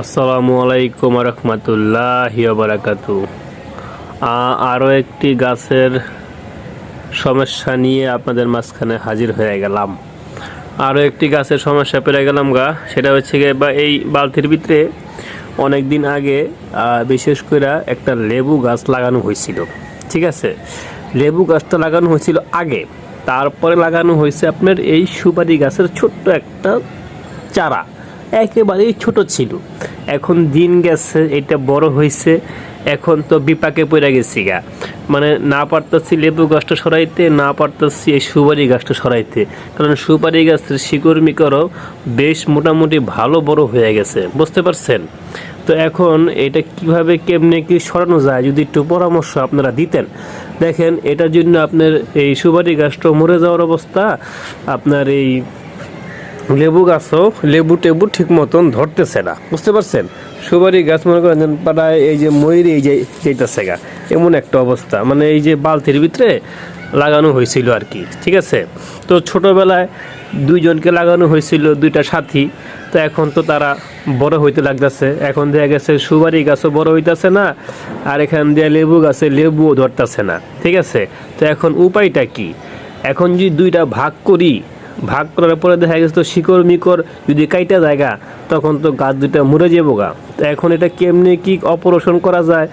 আসসালামু আলাইকুম রহমতুল্লাহ বারাকাতু আরও একটি গাছের সমস্যা নিয়ে আপনাদের মাঝখানে হাজির হয়ে গেলাম। আরও একটি গাছের সমস্যা পেয়ে গেলাম গা, সেটা হচ্ছে গিয়ে বা এই বালতির ভিতরে অনেক দিন আগে বিশেষ করে একটা লেবু গাছ লাগানো হয়েছিল, ঠিক আছে? লেবু গাছটা লাগানো হয়েছিল আগে, তারপরে লাগানো হয়েছে আপনার এই সুপারি গাছের ছোট্ট একটা চারা। একেবারেই ছোট ছিল। এখন দিন গেছে, এটা বড় হয়েছে এখন তো বিপাকে পড়ে গেছি গা। মানে না পারতেছি লেবু গাছটা সরাইতে, না পারতেছি এই সুপারি গাছটা সরাইতে। কারণ সুপারি গাছের শিকড় মিকরও বেশ মোটামুটি ভালো বড় হয়ে গেছে, বুঝতে পারছেন? তো এখন এটা কীভাবে, কেমনে কি সরানো যায় যদি একটু পরামর্শ আপনারা দিতেন। দেখেন, এটার জন্য আপনার এই সুপারি গাছটা মরে যাওয়ার অবস্থা, আপনার এই লেবু গাছও লেবু টেবু ঠিক মতন ধরতেছে না। বুঝতে পারছেন? সুপারি গাছ মনে করেন যে প্রায় এই যে ময়ূর এই যে যেতেছে গা, এমন একটা অবস্থা। মানে এই যে বালতির ভিতরে লাগানো হয়েছিল আর কি, ঠিক আছে? তো ছোটোবেলায় দুইজনকে লাগানো হয়েছিল, দুইটা সাথী। তো এখন তো তারা বড় হইতে লাগতেছে। এখন দেখা গেছে সুপারি গাছও বড় হইতেছে না, আর এখান দিয়ে লেবু গাছে লেবুও ধরতেছে না, ঠিক আছে? তো এখন উপায়টা কি? এখন যদি দুইটা ভাগ করি ভাগ করার পরে দেখা গেছে তো শিকড় মিকড় যদি কাইটা জায়গা, তখন তো গাছ দুটা মরে যাব গা। তো এখন এটা কেমনে কি অপারেশন করা যায়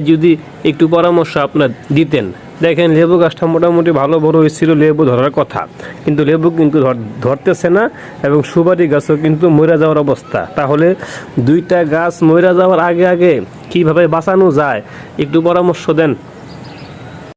যদি একটু পরামর্শ আপনার দিতেন। দেখেন, লেবু গাছটা মোটামুটি ভালো বড় হয়েছিল লেবু ধরার কথা। কিন্তু লেবু কিন্তু ধর- ধরতেছে না এবং সুপারি গাছও কিন্তু মরে যাওয়ার অবস্থা। তাহলে দুইটা গাছ মরে যাওয়ার আগে আগে কীভাবে বাঁচানো যায়, একটু পরামর্শ দেন।